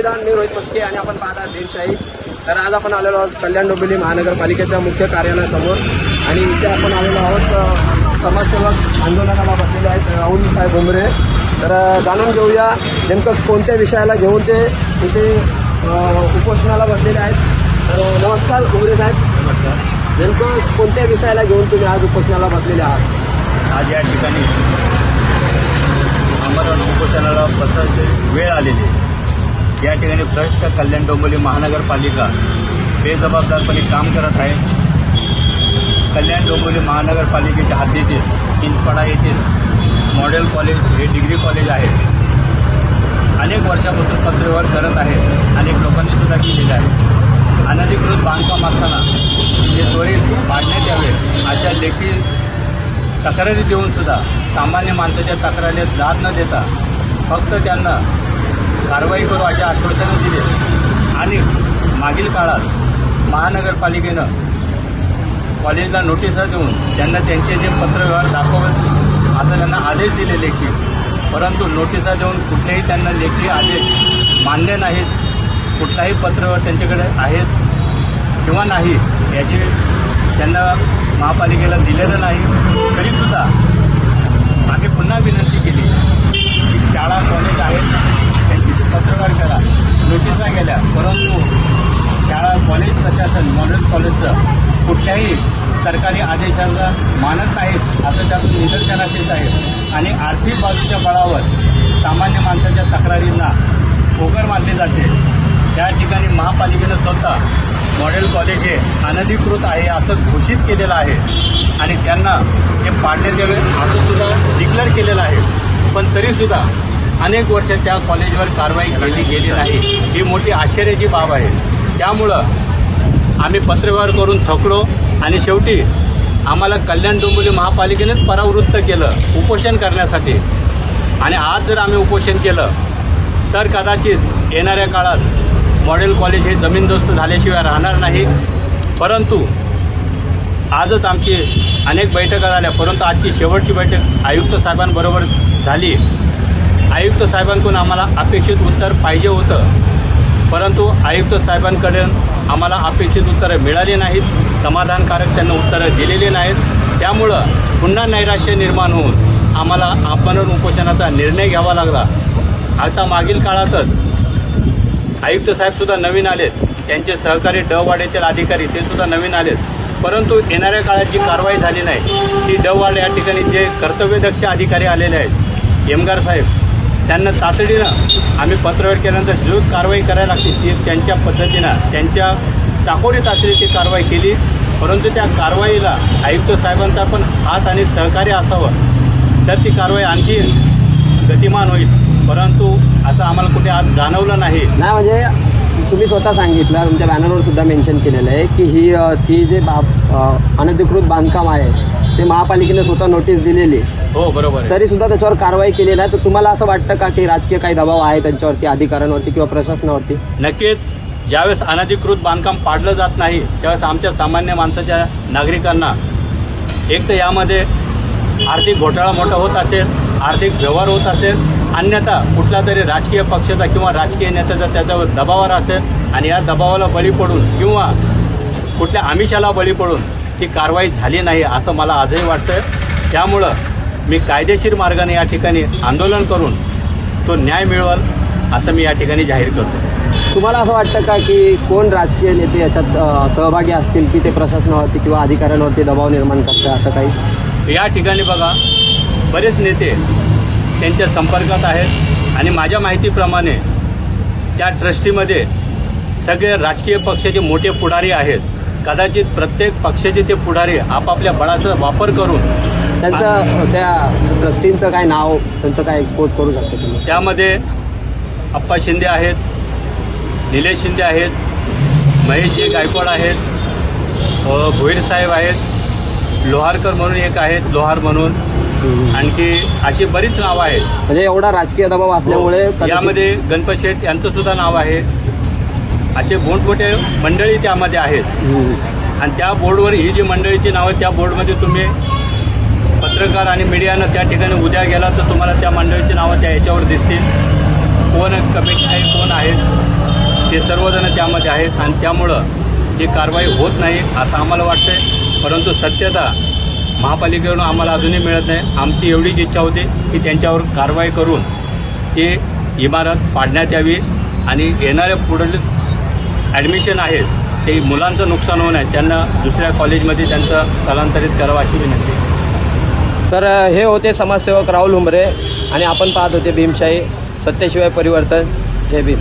विधान मी रोहित पस्के आणि आपण पाहता देशशाही तर आज आपण आलेलो आहोत कल्याण डोंबिवली महानगरपालिकेच्या मुख्य कार्यालयासमोर. आणि इथे आपण आलेलो आहोत समाजसेवक आंदोलनाला बसलेले आहेत राहुल साहेब भुमरे. तर जाणून घेऊया नेमकं कोणत्या विषयाला घेऊन ते इथे उपोषणाला बसलेले आहेत. तर नमस्कार भुमरे साहेब. नेमकं कोणत्या विषयाला घेऊन तुम्ही आज उपोषणाला बसलेले आहात? आज या ठिकाणी आमरण उपोषणाला बसायची वेळ आलेली आहे. या ठिकाणी ट्रस्ट कल्याण डोंबिवली महानगरपालिका बेजबाबदारपणे काम करत आहे. कल्याण डोंबिवली महानगरपालिकेच्या हद्दीतील चिंचपाडा येथील मॉडेल कॉलेज हे डिग्री कॉलेज आहे. अनेक वर्षापासून पत्रव्यवहार करत आहे. अनेक लोकांनी सुद्धा केलेले आहे. अनधिकृत बांधकाम असताना जे त्वरित पाडण्यात यावे अशा लेखी तक्रारी देऊन सुद्धा सामान्य माणसाच्या तक्रारीत दाद न देता फक्त त्यांना कारवाई करू अशा आश्वासनं दिले. आणि मागील काळात महानगरपालिकेनं कॉलेजला नोटिसा देऊन त्यांना त्यांचे जे पत्रव्यवहार दाखवत असं त्यांना आदेश दिले लेखी परंतु नोटिसा देऊन कुठलेही त्यांना लेखी आदेश मान्य नाहीत. कुठलाही पत्रव्यवहार त्यांच्याकडे आहेत किंवा नाही याची त्यांना महापालिकेला दिलेलं नाही. तरीसुद्धा आम्ही पुन्हा विनंती केली की शाळा कॉलेज आहेत त्यांची पत्रव्यवहार करा नोटिसा गेल्या परंतु शाळा कॉलेज प्रशासन मॉडेल कॉलेजचं कुठल्याही सरकारी आदेशांना मानत नाहीत असं त्यातून निदर्शनास येत आहे. आणि आर्थिक बाजूच्या बळावर सामान्य माणसाच्या तक्रारींना पोकर मानले जाते. त्या ठिकाणी महापालिकेनं स्वतः मॉडेल कॉलेज हे अनधिकृत आहे असं घोषित केलेलं आहे. आणि त्यांना हे पाडण्यात यावे असं सुद्धा डिक्लेअर केलेलं आहे. पण तरीसुद्धा अनेक वर्ष त्या कॉलेजवर कारवाई केली गेली नाही. ही मोठी आश्चर्याची बाब आहे. त्यामुळं आम्ही पत्रव्यवहार करून थकलो. आणि शेवटी आम्हाला कल्याण डोंबिवली महापालिकेनेच परावृत्त केलं उपोषण करण्यासाठी. आणि आज जर आम्ही उपोषण केलं तर कदाचित येणाऱ्या काळात मॉडेल कॉलेज हे जमीनदोस्त झाल्याशिवाय राहणार नाही. परंतु आजच आमची अनेक बैठका झाल्या. परंतु आजची शेवटची बैठक आयुक्त साहेबांबरोबर झाली. आयुक्त साहेबांकडून आम्हाला अपेक्षित उत्तर पाहिजे होतं. परंतु आयुक्त साहेबांकडे आम्हाला अपेक्षित उत्तरं मिळाली नाहीत समाधानकारक त्यांना उत्तरं दिलेली नाहीत. त्यामुळं पुन्हा नैराश्य निर्माण होऊन आम्हाला आमरण उपोषणाचा निर्णय घ्यावा लागला. आता मागील काळातच आयुक्त साहेबसुद्धा नवीन आलेत. त्यांचे सहकारी ड अधिकारी ते सुद्धा नवीन आलेत. परंतु येणाऱ्या काळात जी कारवाई झाली नाही ती ड या ठिकाणी जे कर्तव्यदक्ष अधिकारी आलेले आहेत एमगार साहेब त्यांना तातडीनं आम्ही पत्रव्यवहार केल्यानंतर जो कारवाई करायला लागते ती त्यांच्या पद्धतीनं त्यांच्या चाकोरीत असलेली ती कारवाई केली. परंतु त्या कारवाईला आयुक्त साहेबांचा पण हात आणि सहकार्य असावं तर ती कारवाई आणखी गतिमान होईल. परंतु असं आम्हाला कुठे आज जाणवलं नाही. नाही म्हणजे तुम्ही स्वतः सांगितलं तुमच्या बॅनरवर सुद्धा मेन्शन केलेलं आहे की ही ती जे अनधिकृत बांधकाम आहे ते महापालिकेने स्वतः नोटीस दिलेली आहे. हो बरोबर आहे. तरी सुद्धा त्याच्यावर कारवाई केली नाही तर तुम्हाला असं वाटतं का की राजकीय काही दबाव आहे त्यांच्यावरती अधिकाऱ्यांवरती किंवा प्रशासनावरती? नक्कीच. ज्यावेळेस अनधिकृत बांधकाम पाडलं जात नाही त्यावेळेस आमच्या सामान्य माणसाच्या नागरिकांना एक तर यामध्ये आर्थिक घोटाळा मोठा होत असेल आर्थिक व्यवहार होत असेल अन्यथा कुठला तरी राजकीय पक्षाचा किंवा राजकीय नेत्याचा त्याच्यावर दबावर असेल आणि या दबावाला बळी पडून किंवा कुठल्या आमिषाला बळी पडून ती कारवाई झाली नाही असं मला आजही वाटतं त्यामुळं मी कायदेशीर मार्गाने या ठिकाणी आंदोलन करून तो न्याय मिळवल असं मी या ठिकाणी जाहीर करतो. तुम्हाला असं वाटतं का की कोण राजकीय नेते याच्यात सहभागी असतील की ते प्रशासनावरती किंवा अधिकाऱ्यांवरती दबाव निर्माण करतात असं काही? या ठिकाणी बघा बरेच नेते त्यांच्या संपर्कात आहेत. आणि माझ्या माहितीप्रमाणे त्या ट्रस्टीमध्ये सगळे राजकीय पक्षाचे मोठे पुढारी आहेत. कदाचित प्रत्येक पक्षाचे ते पुढारी आपापल्या बळाचा वापर करून त्यांचं त्या ट्रस्टींचं काय नाव त्यांचं काय एक्सपोज करू शकता तुम्ही? त्यामध्ये अप्पा शिंदे आहेत निलेश शिंदे आहेत महेशजी गायकवाड आहेत भोईर साहेब आहेत लोहारकर म्हणून एक आहेत लोहार म्हणून आणखी अशी बरीच नावं आहेत. म्हणजे एवढा राजकीय दबाव असल्यामुळे कदाचित- यामध्ये गणपत शेठ यांचं सुद्धा नाव आहे. असे मोठमोठे मंडळी त्यामध्ये आहेत. हम्म. आणि त्या बोर्डवर ही जी मंडळीची नावं त्या बोर्डमध्ये तुम्ही पत्रकार आणि मीडियानं त्या ठिकाणी उद्या गेला तर तुम्हाला त्या मंडळीची नावं त्या याच्यावर दिसतील. कोण कमिटी आहे कोण आहेत ते सर्वजण त्यामध्ये आहेत. आणि त्यामुळं ही कारवाई होत नाही असं आम्हाला वाटतंय. परंतु सत्यता महापालिकेकडून आम्हाला अजूनही मिळत नाही. आमची एवढीच इच्छा होती की त्यांच्यावर कारवाई करून ती इमारत पाडण्यात यावी आणि येणाऱ्या पुढील ॲडमिशन आहेत ते मुलांचं नुकसान होऊ नये त्यांना दुसऱ्या कॉलेजमध्ये त्यांचं स्थलांतरित करावं अशी विनंती. तर हे होते समाजसेवक राहुल हुंबरे आणि आपण पाहत होते भीमशाही सत्यशिवाय परिवर्तन. जय भीम.